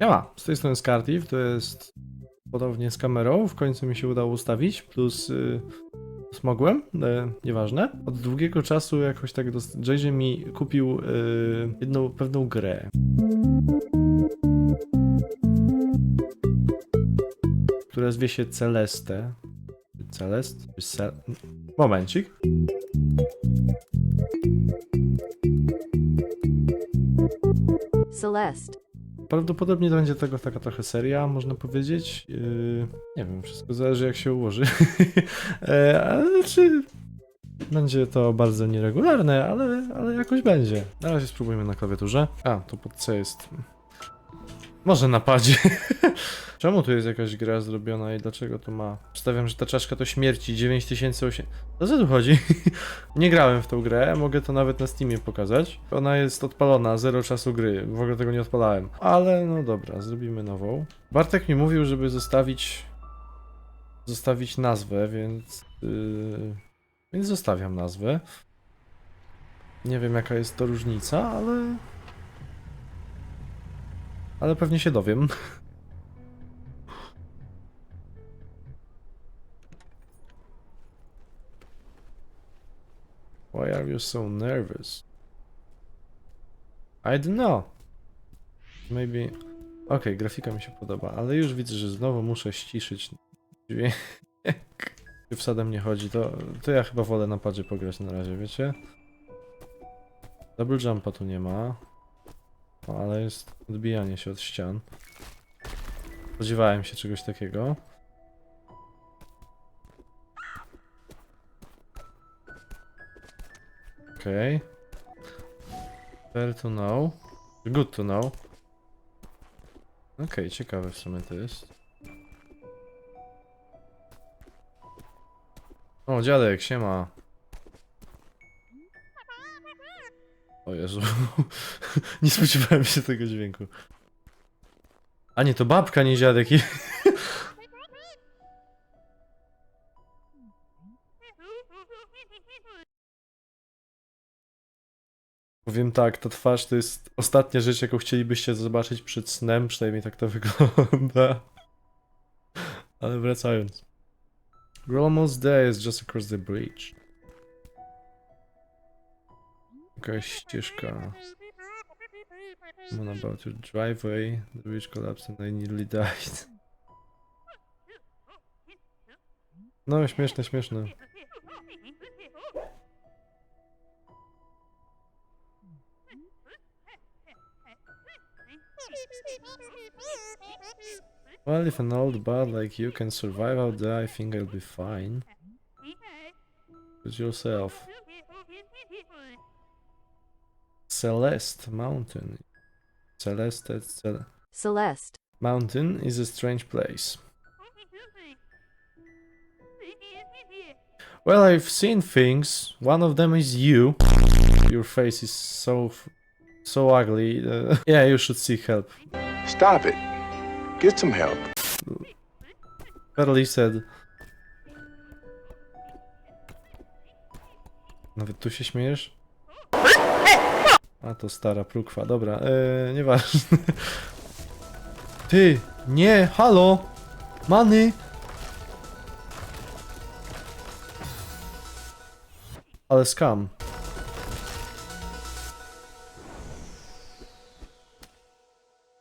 Ja z tej strony Scartif, to jest podobnie z kamerą, w końcu mi się udało ustawić, plus y, smogłem, e, nieważne. Od długiego czasu jakoś tak dost... JJ mi kupił y, jedną pewną grę. Która zwie się Celeste. Celest? Czy Cel... Momencik. Celeste. Prawdopodobnie to będzie tego taka trochę seria, można powiedzieć. Yy, nie wiem, wszystko zależy jak się ułoży. e, ale czy będzie to bardzo nieregularne, ale, ale jakoś będzie. Na razie spróbujmy na klawiaturze. A, to pod C jest. Może na padzie. Czemu tu jest jakaś gra zrobiona i dlaczego to ma? Przedstawiam, że ta czaszka to śmierci 9008. O co tu chodzi? Nie grałem w tą grę, mogę to nawet na Steamie pokazać. Ona jest odpalona, zero czasu gry, w ogóle tego nie odpalałem. Ale no dobra, zrobimy nową. Bartek mi mówił, żeby zostawić zostawić nazwę, więc yy, więc zostawiam nazwę. Nie wiem jaka jest to różnica, ale ale pewnie się dowiem. Why are you so nervous? I don't know. Maybe... Okej, grafika mi się podoba, ale już widzę, że znowu muszę ściszyć dźwięk. W sadem nie chodzi, to, to ja chyba wolę na padzie pograć na razie, wiecie? Double jumpa tu nie ma. O, ale jest odbijanie się od ścian. Spodziewałem się czegoś takiego. Okej. Fair to know. Good to know. Okej, ciekawe w sumie to jest. O, dziadek, siema. O Jezu. nie spodziewałem się tego dźwięku. A nie, to babka, nie dziadek. Powiem tak, ta twarz to jest ostatnia rzecz, jaką chcielibyście zobaczyć przed snem, przynajmniej tak to wygląda. Ale wracając. We're almost there, it's just across the bridge. Jakaś ścieżka. One about your driveway. The bridge collapsed and I nearly died. No, śmieszne, śmieszne. Well, if an old bard like you can survive out there, I think I'll be fine. Choose yourself. Celeste Mountain. Celeste Cel Celeste. Mountain is a strange place. Well, I've seen things. One of them is you. Your face is so so ugly. Uh, yeah, you should seek help. Stop it. Get some help. Carly said. Nawet tu się śmiejesz? A to stara prukwa, dobra, eee, nieważne. Ty, nie, halo! Many! Ale skam.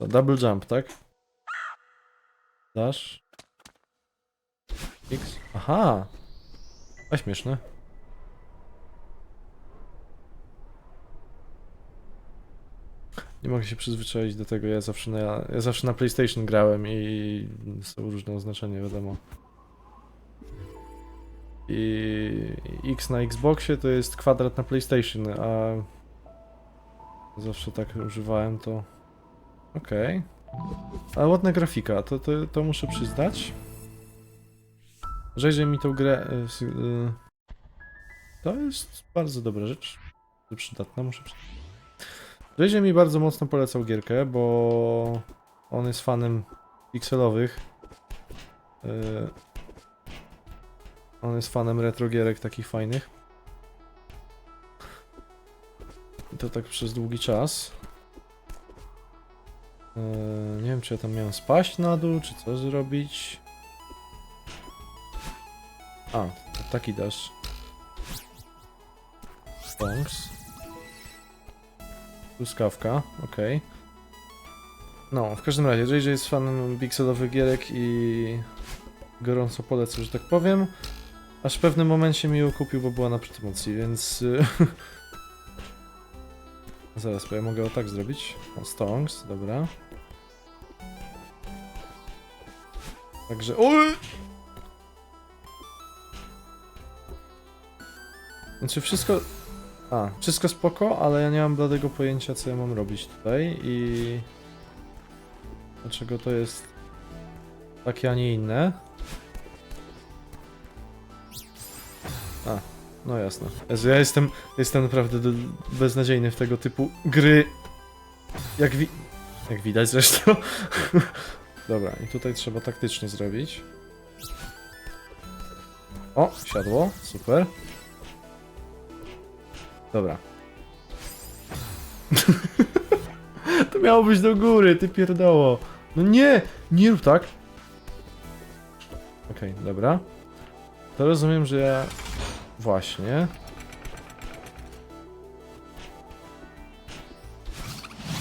To double jump, tak? Dash. X. Aha! A śmieszne. Nie mogę się przyzwyczaić do tego, ja zawsze na, ja zawsze na PlayStation grałem i są różne oznaczenia, wiadomo. I X na Xboxie to jest kwadrat na PlayStation, a zawsze tak używałem to. Okej. Ale ładna grafika, to, to, to muszę przyznać. Że mi tą grę. y, y, To jest bardzo dobra rzecz. Przydatna, muszę przyznać. Rzeźnie mi bardzo mocno polecał gierkę, bo on jest fanem pikselowych. Y, On jest fanem retro gierek takich fajnych. I to tak przez długi czas. Eee, nie wiem, czy ja tam miałem spaść na dół, czy co zrobić. A, taki dasz. Stonks. Truskawka, okej. No, w każdym razie, JJ jest fanem pikselowych gierek i gorąco polecę, że tak powiem. Aż w pewnym momencie mi ją kupił, bo była na promocji, więc... Zaraz, bo ja mogę o tak zrobić. O, Stonks, dobra. Także... Oj! Znaczy wszystko... A, wszystko spoko, ale ja nie mam bladego pojęcia, co ja mam robić tutaj i... Dlaczego to jest takie, a nie inne. No jasne. Ja jestem, jestem naprawdę beznadziejny w tego typu gry. Jak wi... Jak widać zresztą. Dobra, i tutaj trzeba taktycznie zrobić. O, siadło, super. Dobra. to miało być do góry, ty pierdoło. No nie, nie rób tak. Okej, dobra. To rozumiem, że ja... Właśnie.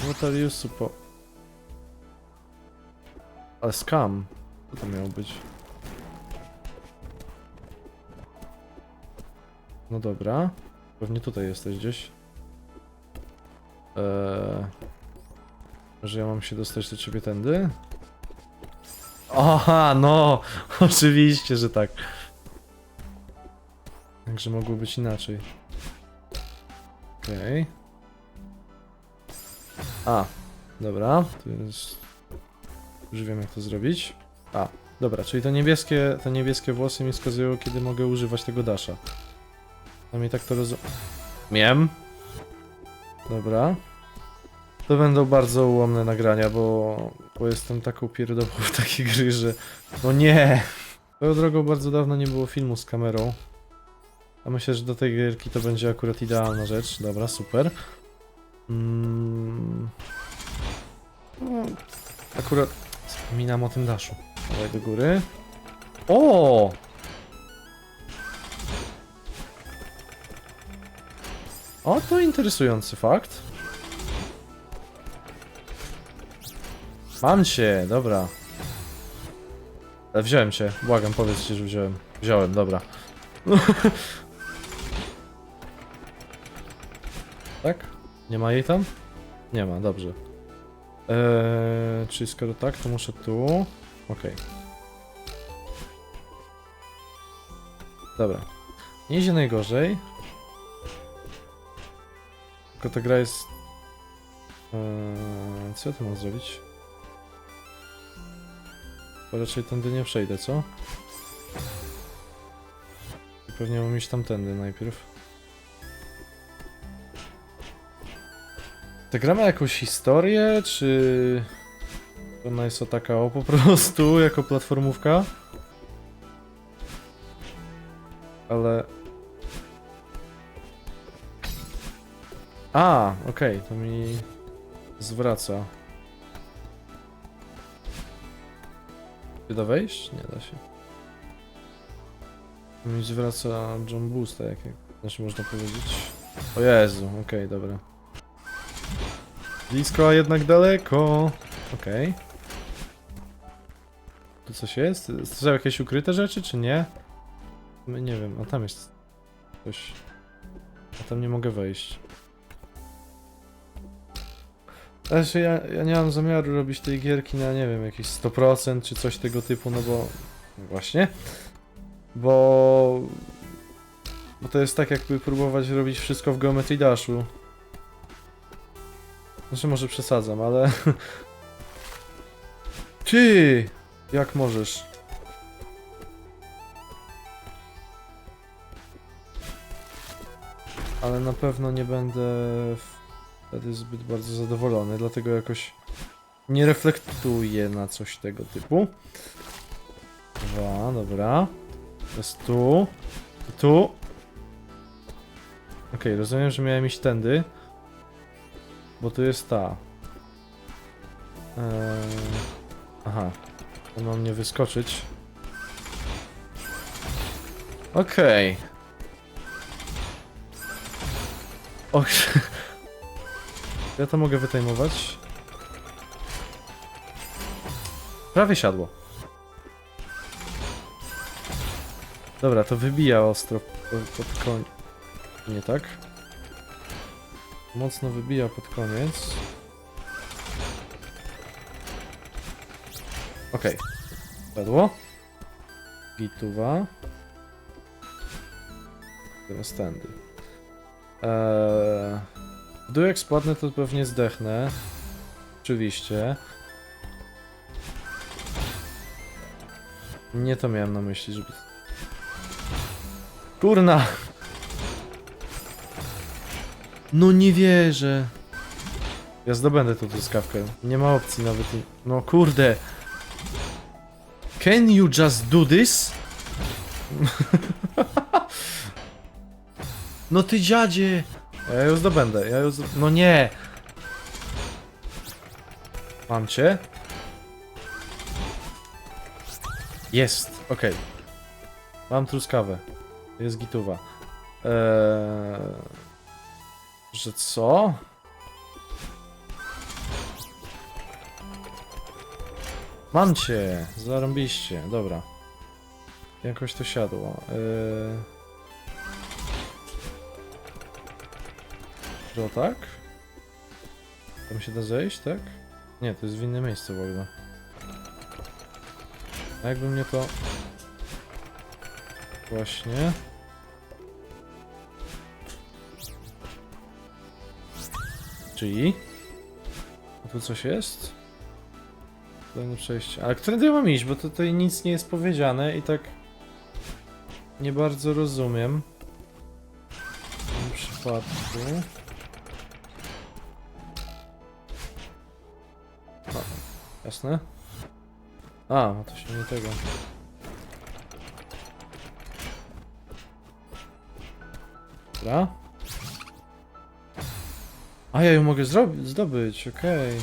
Notariusu po... Ale skam. Co to miało być? No dobra. Pewnie tutaj jesteś gdzieś. Eee... Że ja mam się dostać do ciebie tędy? Aha, no! Oczywiście, że tak. Także mogło być inaczej. Okej. A, dobra. Tu jest... Już wiem jak to zrobić. A, dobra, czyli te niebieskie, te niebieskie włosy mi wskazują, kiedy mogę używać tego dasha. Przynajmniej tak to rozumiem. Dobra. To będą bardzo ułomne nagrania, bo, bo jestem taką pierdolą w takiej gry, że... No nie! Swoją drogą bardzo dawno nie było filmu z kamerą. A myślę, że do tej gierki to będzie akurat idealna rzecz. Dobra, super. Mm. Akurat wspominam o tym daszu. Dawaj do góry. O! O, to interesujący fakt. Mam cię, dobra. Ale wziąłem cię, błagam, powiedzcie, że wziąłem. Wziąłem, dobra. tak? Nie ma jej tam? Nie ma, dobrze. Eee, czyli skoro tak, to muszę tu. Okej. Dobra. Nie idzie najgorzej. Tylko ta gra jest... Eee, co ja tu mam zrobić? Bo raczej tędy nie przejdę, co? I Pewnie mam iść tamtędy najpierw. Ta gra ma jakąś historię, czy... Ona jest o taka o po prostu, jako platformówka? Ale... A, okej, to mi zwraca. Czy da wejść? Nie da się. To mi zwraca John Boosta, jak, jak znaczy można powiedzieć. O Jezu, okej, dobra. Blisko, a jednak daleko. Okej. Tu coś jest? Są jakieś ukryte rzeczy, czy nie? Nie wiem, a tam jest coś. A tam nie mogę wejść. Znaczy ja, ja nie mam zamiaru robić tej gierki na, nie wiem, jakieś 100% czy coś tego typu, no bo... Właśnie. Bo... Bo to jest tak jakby próbować robić wszystko w Geometry Dashu. Znaczy może przesadzam, ale... Ty! Jak możesz? Ale na pewno nie będę wtedy zbyt bardzo zadowolony, dlatego jakoś nie reflektuję na coś tego typu. Dwa, dobra. Teraz tu. Tu. Okej, rozumiem, że miałem iść tędy. Bo tu jest ta. Eee, aha. To mam nie wyskoczyć. Okej. Och. Ja to mogę wytajmować. Prawie siadło. Dobra, to wybija ostro po- pod koniec. Nie tak? Mocno wybija pod koniec. Okej. Padło. Gituwa. Teraz tędy. Eee, gdy eksploatnę to pewnie zdechnę. Oczywiście. Nie to miałem na myśli, żeby... Kurna! No nie wierzę. Ja zdobędę tą truskawkę. Nie ma opcji nawet. No kurde. Can you just do this? No ty dziadzie! Ja ją zdobędę, ja ją. No nie! Mam cię. Jest, okej. Mam truskawę. Jest gituwa. Eee... Że co? Mam cię! Zarąbiście, dobra. Jakoś to siadło. Eee... Że tak? Tam się da zejść, tak? Nie, to jest w innym miejscu w ogóle. A jakby mnie to... Właśnie... Czyli? A tu coś jest? Kolejne przejście. Ale którędy mam iść? Bo tutaj nic nie jest powiedziane i tak... Nie bardzo rozumiem. W tym przypadku... A, jasne? A, no to się nie tego. Dobra. A ja ją mogę zdobyć, okej.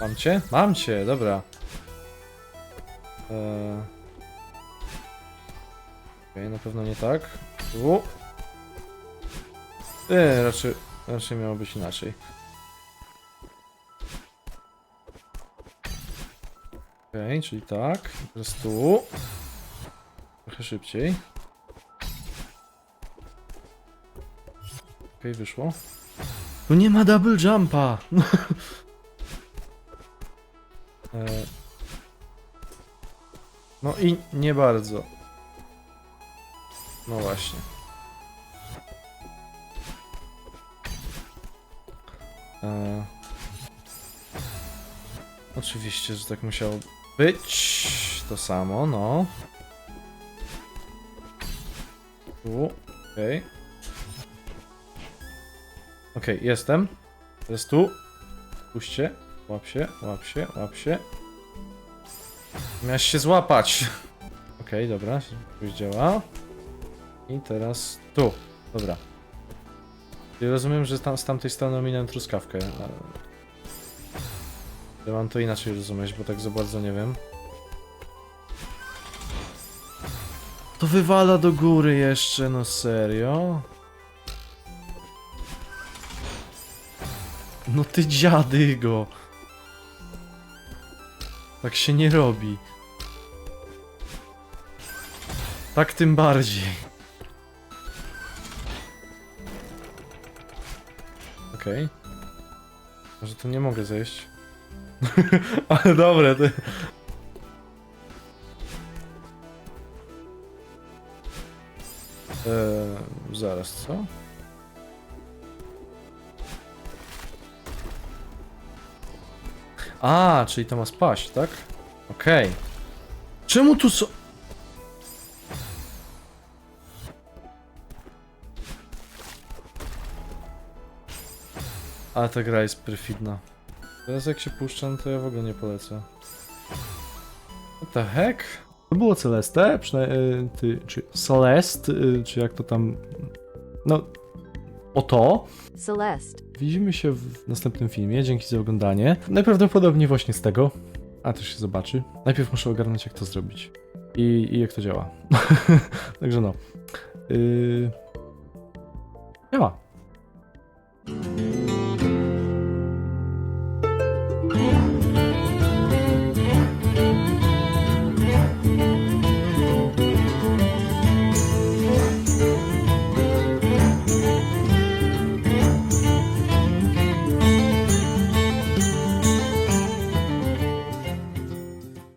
Mam cię? Mam cię, dobra. Eee... Okej, na pewno nie tak. Tu. Eee, raczej, raczej miało być inaczej. Okej, czyli tak. Teraz tu. Trochę szybciej. Okej, wyszło. Tu nie ma double jumpa! Eee. No i nie bardzo. No właśnie. Eee. Oczywiście, że tak musiało być. To samo, no. Tu, okej. Okej, jestem. Teraz tu. Puśćcie. Łap się, łap się, łap się. Miałeś się złapać. Okej, dobra, już działa. I teraz tu. Dobra. Czyli rozumiem, że tam, z tamtej strony ominąłem truskawkę. Ja mam to inaczej rozumieć, bo tak za bardzo nie wiem. To wywala do góry jeszcze, no serio? No ty dziadygo. Tak się nie robi. Tak tym bardziej. Okej. Może tu nie mogę zejść. Ale dobre, ty. Eee, zaraz, co? A, czyli to ma spaść, tak? Okej. Czemu tu są... Ale ta gra jest perfidna. Teraz jak się puszczam, to ja w ogóle nie polecę. What the heck? To było Celeste, przynajmniej, ty, czy Celeste, y, czy jak to tam, no, o to. Celeste. Widzimy się w następnym filmie, dzięki za oglądanie. Najprawdopodobniej właśnie z tego, a to się zobaczy. Najpierw muszę ogarnąć jak to zrobić i, i jak to działa. Także no. Yy... Nie ma.